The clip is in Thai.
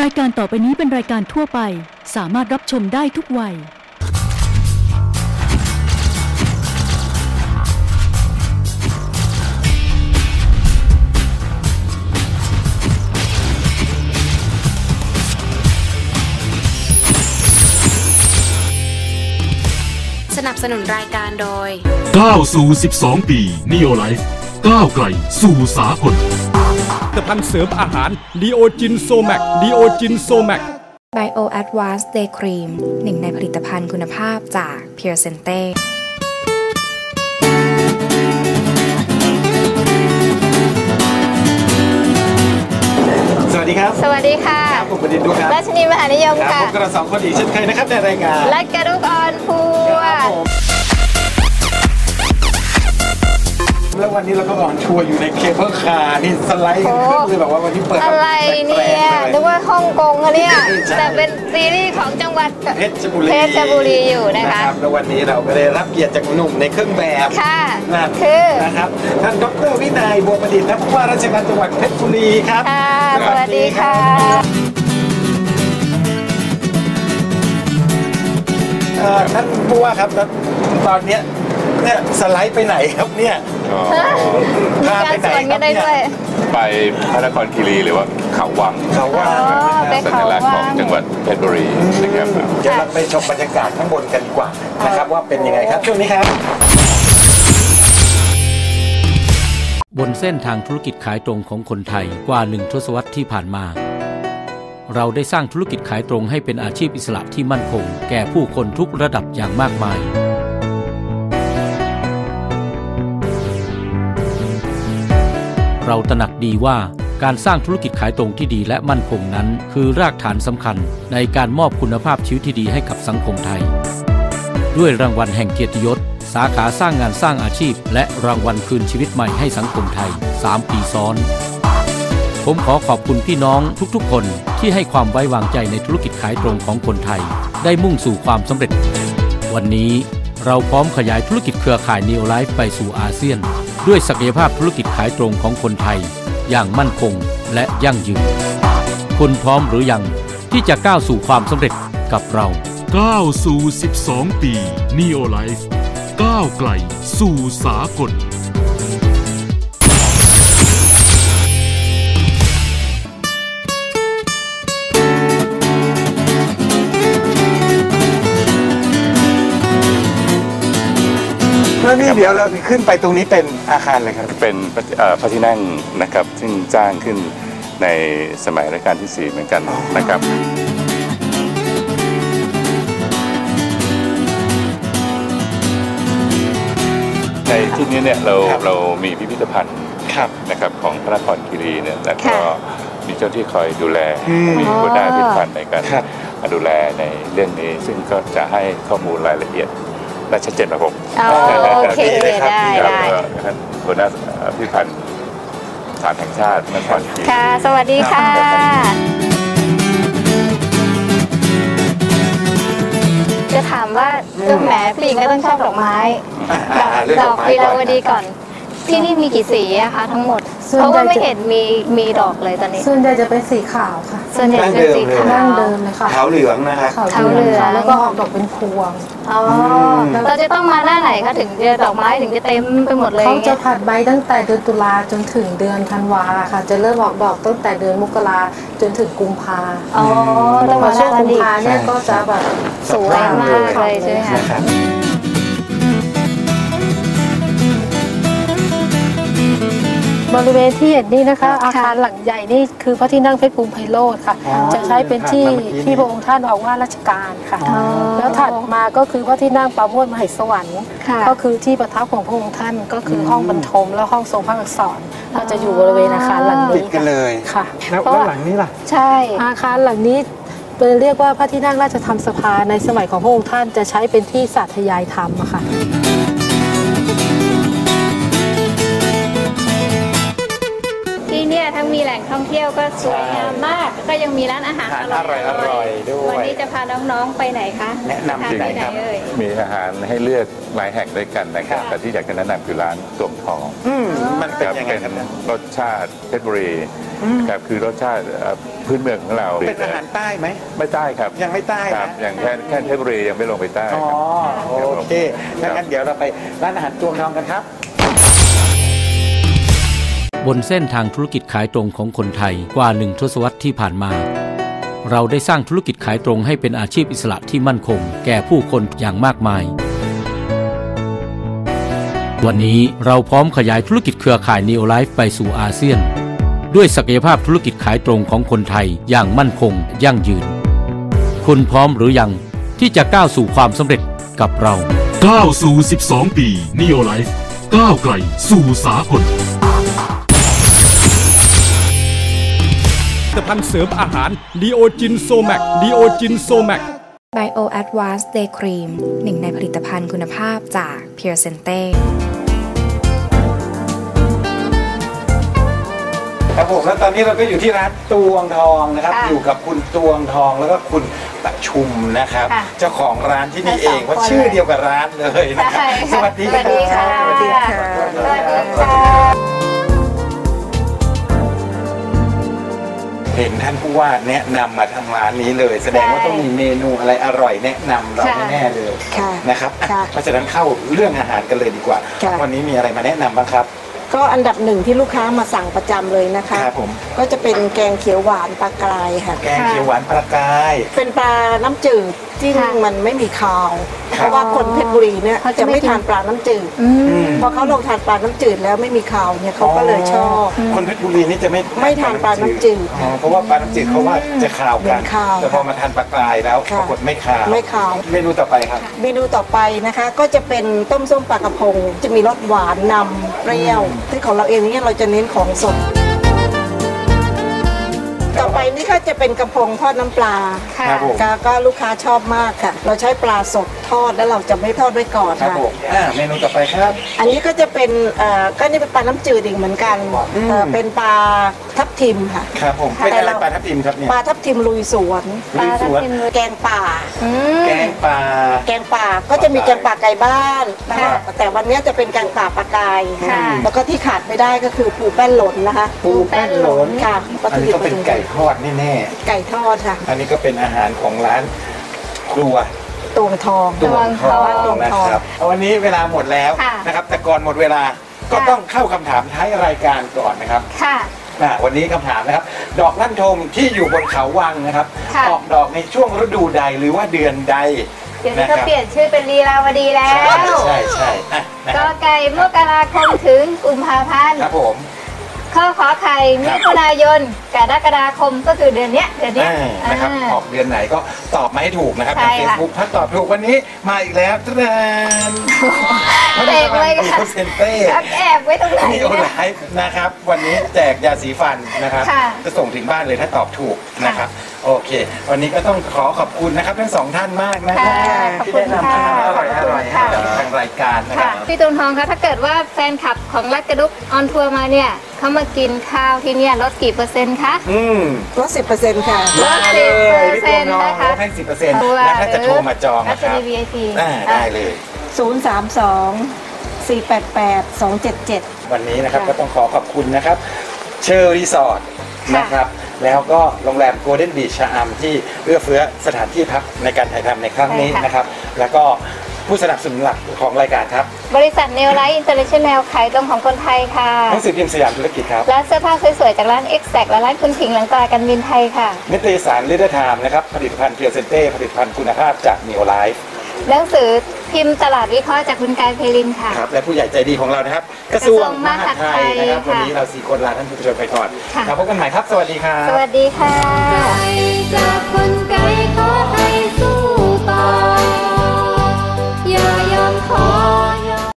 รายการต่อไปนี้เป็นรายการทั่วไป สามารถรับชมได้ทุกวัย สนับสนุนรายการโดย ก้าวสู่ 12 ปี n e o Life ก้าวไกลสู่สากล ผลิตภัณฑ์เสริมอาหารดีโอจินโซแมกดีโอจินโซแมก Bio Advanced Day Cream หนึ่งในผลิตภัณฑ์คุณภาพจาก Pure Sente สวัสดีครับ สวัสดีค่ะครับผมประดิษฐ์ดูครับราชนีมหานิยมครับค่ะผมกระสองคนอีกเช่นเคยนะครับในรายการรัดกระดุกออนทัว ครับร์ผม ววันนี้เราก็ออนทัวร์อยู่ในเคเบิลคาร์นี่สไลด์กันขึ้นเลยแบบว่าวันนี้เปิดอะไรเนี่ยนึกว่าฮ่องกงอะเนี่ยแต่เป็นซีรีส์ของจังหวัดเพชรบุรีเพชรบุรีอยู่นะคะรับแล้ววันนี้เราก็ได้รับเกียรติจากหนุ่มในเครื่องแบบค่ะนั่นคือนะครับท่านดรวินัยบัวประดิษฐ์นะผู้ว่าราชการจังหวัดเพชรบุรีครับค่ะสวัสดีค่ะเอ่อท่านผู้ว่าครับแล้วตอนเนี้ยเนี่ยสไลด์ไปไหนครับเนี่ย มีการสวนกันได้ด้วย ไปพระนครคีรีหรือว่าเขาวังเขาว่าอ๋อไปสัญลักษณ์ของจังหวัดเพชรบุรีนะครับ เดี๋ยวเราไปชมบรรยากาศข้างบนกันดีกว่านะครับว่าเป็นยังไงครับช่วงนี้ครับ บนเส้นทางธุรกิจขายตรงของคนไทยกว่าหนึ่งทศวรรษที่ผ่านมา เราได้สร้างธุรกิจขายตรงให้เป็นอาชีพอิสระที่มั่นคง แก่ผู้คนทุกระดับอย่างมากมาย เราตระหนักดีว่าการสร้างธุรกิจขายตรงที่ดีและมั่นคงนั้น คือรากฐานสำคัญในการมอบคุณภาพชีวิตที่ดีให้กับสังคมไทย ด้วยรางวัลแห่งเกียรติยศ สาขาสร้างงานสร้างอาชีพ และรางวัลคืนชีวิตใหม่ให้สังคมไทย 3 ปีซ้อน ผมขอขอบคุณพี่น้องทุกๆ คนที่ให้ความไว้วางใจในธุรกิจขายตรงของคนไทย ได้มุ่งสู่ความสำเร็จ วันนี้เราพร้อมขยายธุรกิจเครือข่ายน e o ไลฟ์ไปสู่อาเซียน ด้วยศักยภาพธุรกิจขายตรงของคนไทย อย่างมั่นคงและยั่งยืน คุณพร้อมหรือยังที่จะก้าวสู่ความสำเร็จกับเราก้าวสู่ 12 ปี n e o Life ก้าวไกลสู่สากล แล้วนี่เดี๋ยวเราขึ้นไปตรงนี้เป็นอาคารเลยครับเป็นเอ่อพระที่นั่งนะครับ ซึ่งสร้างขึ้นในสมัยรัชกาลที่ 4 เหมือนกันนะครับในที่นี้เนี่ยเราครับเรามีพิพิธภัณฑ์ครับนะครับของพระนครคีรีเนี่ยแล้วก็ค่ะมีเจ้าที่คอยดูแลอืมมีหัวหน้าพิพิธภัณฑ์ในการครับดูแลในเรื่องนี้ ซึ่งก็จะให้ข้อมูลรายละเอียด และชัดเจนกว่าผมอ๋อโอเคดีเลยครับได้ดีครับได้แล้วก็ท่านหัวหน้าพิพิธภัณฑ์สถานแห่งชาตินครคีรีค่ะ สวัสดีค่ะจะถามว่าเออแหมผู้หญิงก็ต้องชอบดอกไม้อ่าเรื่องดดออกกไม้วีก่รอนวดีก่อน ที่นี่มีกี่สีอะคะทั้งหมดส่วนเพราะว่าใหญ่ไม่จะ เห็นมีมีดอกเลยตอนนี้ ส่วนใหญ่จะเป็นสีขาวค่ะส่วนใหญ่จะเป็นสีขาว ดั้งเดิมเลยค่ะขาวเหลืองนะครับขาวขาวเหลือง แล้วก็ออกดอกเป็นพวง อ๋อเราจะต้องมาหน้าไหนคะถึงจะดอกไม้ถึงจะเต็มไปหมดเลยเขาจะผัดใบตั้งแต่เดือนตุลาจนถึงเดือนธันวาค่ะ จะเริ่มออกดอกตั้งแต่เดือนมกราจนถึงกุมภาอ๋อต้องพอมาหช่วน้างนั้นกุมอีกภาเนี่ยก็จะแบบสวยมากเลยใช่ไหมคะ นะครับ บริเวณที่เห็นนี่นะคะ อาคารหลังใหญ่นี่คือพระที่นั่งเพชรภูมิไพโรธค่ะอ๋อจะใช้เป็นที่เมื่อกี้ที่พระองค์ท่านออกว่าราชการค่ะอ๋อแล้วถัดมาก็คือพระที่นั่งปราโมทมเหสวรรค์ค่ะก็คือที่ประทับของพระองค์ท่านก็คือห้องบรรทมและห้องทรงพระอักษรก็จะอยู่บริเวณอาคารหลังตินี้ดกันเลยค่ะแล้วเพราะแล้วว่าหลังนี้ล่ะใช่อาคารหลังนี้เป็นเรียกว่าพระที่นั่งราชธรรมสภาในสมัยของพระองค์ท่านจะใช้เป็นที่สาธยายธรรมอะค่ะ ที่เนี่ยทั้งมีแหล่งท่องเที่ยวก็สวยงามมาก ก็ยังมีร้านอาหารอาหารอร่อยๆด้วย วันนี้จะพาน้องๆไปไหนคะแนะนำที่ไหนครับ เอ่ย มีอาหารให้เลือกหลายแห่งด้วยกันนะครับ แต่ที่อยากจะแนะนำคือร้านตวงทองอืมมันเป็นครับยังไงเป็นครับเนี่ย รสชาติเพชรบุรีครับคือรสชาติเอ่อพื้นเมืองของเราเป็นอาหารใต้ไหม ไม่ใต้ครับยังไม่ใต้ครับนะอย่างแค่แค่เพชรบุรียังไม่ลงไปใต้อ๋อ ครับ โอเคงั้นงั้นเดี๋ยวเราไปร้านอาหารตวงทองกันครับ บนเส้นทางธุรกิจขายตรงของคนไทยกว่าหนึ่งทศวรรษที่ผ่านมา เราได้สร้างธุรกิจขายตรงให้เป็นอาชีพอิสระที่มั่นคง แก่ผู้คนอย่างมากมาย วันนี้เราพร้อมขยายธุรกิจเครือข่าย Neo Life ไปสู่อาเซียน ด้วยศักยภาพธุรกิจขายตรงของคนไทยอย่างมั่นคง ยั่งยืน คุณพร้อมหรือยังที่จะก้าวสู่ความสำเร็จกับเราก้าวสู่ 12 ปี Neo Life ก้าวไกลสู่สากล ตภัณฑ์เสริมอาหารดีโอจินโซแมกดีโอจินโซแมก Bio Advanced Day Cream หนึ่งในผลิตภัณฑ์คุณภาพจาก Pure Sente ครับผมแล้วตอนนี้เราก็อยู่ที่ร้านตวงทองนะครับ ค่ะอยู่กับคุณตวงทองแล้วก็คุณประชุมนะครับ ค่ะเจ้าของร้านที่นี่ทั้งเอสองงว่าคนชื่อเดียวกับร้านเลยนะครับใช่สวัสดีสวัสดีค่ะ สวัสดีค่ะ สวัสดีค่ะ เห็นท่านผู้ว่าแนะนำมาทางร้านนี้เลย แสดงว่าต้องมีเมนูอะไรอร่อยแนะนำเราค่ะแน่ๆเลยค่ะนะครับอะค่ะเพราะฉะนั้นเข้าเรื่องอาหารกันเลยดีกว่า ค่ะ วันนี้มีอะไรมาแนะนำบ้างครับ ก็อันดับหนึ่งที่ลูกค้ามาสั่งประจำเลยนะคะ ครับผม ก็จะเป็นแกงเขียวหวานปลากรายค่ะ แกงเขียวหวานปลากราย เป็นปลาน้ำจืด ที่ค่ะมันไม่มีคาวครับเพราะว่าคนเพชรบุรีเนี่ยเขาจะจะไม่ไม่กิน ทานปลาน้ำจืด อืม พอเขาลองทานปลาน้ำจืดแล้วไม่มีคาวเนี่ยเขาก็เลยชอบ คนเพชรบุรีนี่จะไม่ไม่ทานปลาน้ำจืดอ๋อเพราะว่าปลาน้ำจืดเขาว่าจะคาวเหม็กันนคาวแต่พอมาทานปลากรายแล้วค่ะปรากฏไม่คาวไม่คาว เมนูต่อไปครับ เมนูต่อไปนะคะก็จะเป็นต้มส้มปลากระพง จะมีรสหวานนำเปรี้ยวที่ของเราเองเนี่ยเราจะเน้นของสดต่อไป นี่ก็จะเป็นกระพงทอดน้ำปลาค่ะ ครับผม ก็ก็ลูกค้าชอบมากค่ะ เราใช้ปลาสดทอดแล้วเราจะไม่ทอดไว้ก่อนครับค่ะ ผมอ่าเมนูต่อไปครับ อันนี้ก็จะเป็นเอ่อก็นี่เป็นปลาน้ำจืดอีกเหมือนกันอืม เอ่อเป็นปลาทับทิมค่ะ ครับผมค่ะเป็นอะไรแต่เราปลาทับทิมครับเนี่ยปลาทับทิมลุยสวนลุยสวนแกงป่า อืม แกงปลา แกงป่าก็จะมีแกงป่าไก่บ้านนะคะค่ะ แต่วันนี้จะเป็นแกงป่าปลากายค่ะ แล้วก็ที่ขาดไม่ได้ก็คือปูแป้นหล่นนะคะปูแป้นหลนค่ะอันนี้ก็เป็นไก่ทอดแน่ไก่ทอดค่ะๆ อันนี้ก็เป็นอาหารของร้านครัวตวงทอง ตวงทองตวงนะทองครับวันนี้เวลาหมดแล้วค่ะ นะครับ แต่ก่อนหมดเวลาก็ค่ะต้องเข้าคำถามท้ายรายการก่อนนะครับ ค่ะ อะวันนี้คำถามนะครับ ดอกลั่นทมที่อยู่บนเขาวังนะครับ ค่ะ ออกดอกในช่วงฤดูใดหรือว่าเดือนใดเดี๋ยวนี้นะคเขารับเปลี่ยนชื่อเป็นลีลาวดีแล้ใช่วใช่ใช่อะนะคกรับไก่มกราคมถึงกุมภาพันธ์ ครับผม ข้อขอไข่มิถุนายนกรกฎาคมก็คือเดือนเนี้ยเดือนเนี้ยอ่านะครับอ่าออกเดือนไหนก็ตอบมาให้ถูกนะครับใช่ทางเฟซค่ะ บุ๊กถ้าตอบถูกวันนี้มาอีกแล้วตรานแจกเลยค่ะเซนเต้แอบแอบไว้ตรงไหนนี่โอเนี่ยไลฟ์นะครับ วันนี้แจกยาสีฟันนะครับ ค่ะจะส่งถึงบ้านเลยถ้าตอบถูกนะครับ โอเค วันนี้ก็ต้องขอขอบคุณนะครับทั้งสองท่านมากนะคค่ะรับขอบที่คุได้ณนำค่ะอาหารอขอบร่อยคุณๆให้ค่ะ กับทางรายการนะคค่ะรับ พี่ตูนทองคะถ้าเกิดว่าแฟนคลับของรัดกระดุกออนทัวร์มาเนี่ย เขามากินข้าวที่เนี่ยลดกี่เปอร์เซ็นต์คะ อืมลดสิบเปอร์เซ็นต์ค่ะ ลดมาสิเลบเปอยร์พี่เซ็ตัวนต์น้องนะคะลดให้สิบเปอร์เซ็นต์ทัวร์และถ้าจะโทรมาจองรันะชครับนี VIP อ่าได้เลย0 3 2 4 8 8 2 7 7วันนี้นะครับค่ะก็ต้องขอขอบคุณนะครับ เชอร์รีสอร์ทค่ะนะครับแล้วก็โรงแรมโกลเด้นบีชชะอำที่เอื้อเฟื้อสถานที่พักในการถ่ายทำในครั้งนี้นะครับ แล้วก็ ผู้สนับสนุนหลักของรายการครับ บริษัทเนลไลท์อินเตอร์เนชั่นแนลขายตรงของคนไทยค่ะหนังสือพิมพ์สยามธุรกิจครับ ร้านเสื้อผ้าสวยๆ จากร้าน X แ c และร้านคุณผิงหลังตลาดการบินไทยค่ะนิตยสารลิเดอร์ไทม์นะครับผลิตภัณฑ์เพียวเซนเต้ผลิตภัณฑ์คุณภาพจากนิโอไลฟ์หนังสือพิมพ์ตลาดวิเคราะห์จากคุณกายเพลินค่ะ ครับและผู้ใหญ่ใจดีของเรานะครับ กระทรวงกระทรวงมมหาหาดดไทไทยยนะครับค่ะวันนี้เราสี่คนลาท่านผู้ชมไปก่อนค่ะแล้วพบกันใหม่ครับ สวัสดีครับสวัสดีค่ะจากคนไกล